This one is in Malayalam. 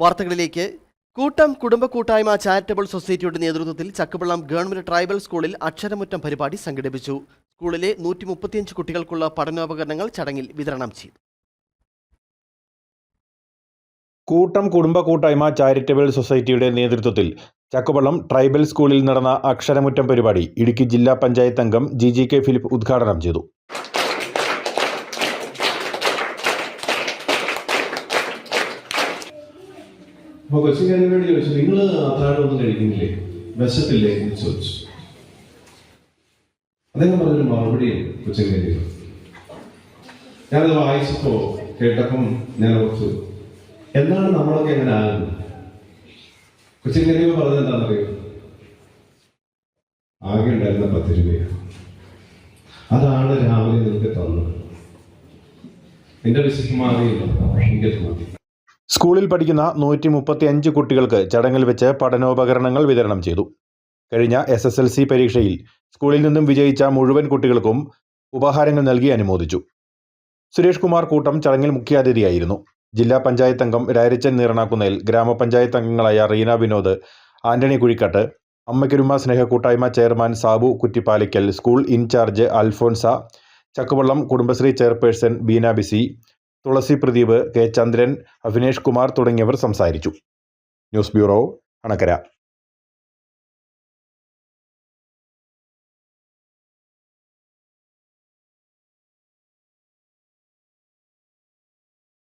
വാർത്തകളിലേക്ക്. കൂട്ടം കുടുംബ കൂട്ടായ്മ ചാരിറ്റബിൾ സൊസൈറ്റിയുടെ നേതൃത്വത്തിൽ ചക്കുപള്ളം ഗവൺമെന്റ് ട്രൈബൽ സ്കൂളിൽ അക്ഷരമുറ്റം പരിപാടി സംഘടിപ്പിച്ചു. സ്കൂളിലെ നൂറ്റി മുപ്പത്തിയഞ്ച് കുട്ടികൾക്കുള്ള പഠനോപകരണങ്ങൾ ചടങ്ങിൽ വിതരണം ചെയ്തു. കൂട്ടം കുടുംബ കൂട്ടായ്മ ചാരിറ്റബിൾ സൊസൈറ്റിയുടെ നേതൃത്വത്തിൽ ചക്കുപള്ളം ട്രൈബൽ സ്കൂളിൽ നടന്ന അക്ഷരമുറ്റം പരിപാടി ഇടുക്കി ജില്ലാ പഞ്ചായത്ത് അംഗം ജി ജി കെ ഫിലിപ്പ് ഉദ്ഘാടനം ചെയ്തു. അപ്പൊ കൊച്ചുകാരനോട് ചോദിച്ചു നിങ്ങൾ അത്താഴം ഒന്നും കഴിക്കുന്നില്ലേ? വിശപ്പില്ലേ? എന്ന് ചോദിച്ചു. അദ്ദേഹം പറഞ്ഞൊരു മറുപടിയുണ്ട് കൊച്ചുകാരി ഞാനത് വായിച്ചപ്പോ കേട്ടപ്പം ഞാൻ ഓർത്തു എന്താണ് നമ്മളൊക്കെ എങ്ങനെ ആകുന്നത്? കൊച്ചുകാരി പറഞ്ഞത് എന്താണെന്നറിയോ? ആകെ ഉണ്ടായിരുന്ന പത്ത് രൂപയാണ് അതാണ് രാവിലെ നിനക്ക് തന്നത്. നിന്റെ വിശപ്പ് മാറിയില്ല. മതി. സ്കൂളിൽ പഠിക്കുന്ന നൂറ്റി മുപ്പത്തി അഞ്ച് കുട്ടികൾക്ക് ചടങ്ങിൽ വെച്ച് പഠനോപകരണങ്ങൾ വിതരണം ചെയ്തു. കഴിഞ്ഞ എസ് എസ് എൽ സി പരീക്ഷയിൽ സ്കൂളിൽ നിന്നും വിജയിച്ച മുഴുവൻ കുട്ടികൾക്കും ഉപഹാരങ്ങൾ നൽകി അനുമോദിച്ചു. സുരേഷ് കുമാർ കൂട്ടം ചടങ്ങിൽ മുഖ്യാതിഥിയായിരുന്നു. ജില്ലാ പഞ്ചായത്ത് അംഗം രാരിച്ചൻ നീറണാക്കുന്നേൽ ഗ്രാമപഞ്ചായത്ത് അംഗങ്ങളായ റീന വിനോദ് ആന്റണി കുഴിക്കാട്ട് അമ്മയ്ക്കുരുമ സ്നേഹ കൂട്ടായ്മ chairman Sabu Kuttippalikkal school incharge Alphonsa Chakkuvallam Kudumbashree chairperson Beena Bisi Thulasi Pradeep K Chandran Abhinesh Kumar തുടങ്ങിയവർ സംസാരിച്ചു. News bureau Anakkara.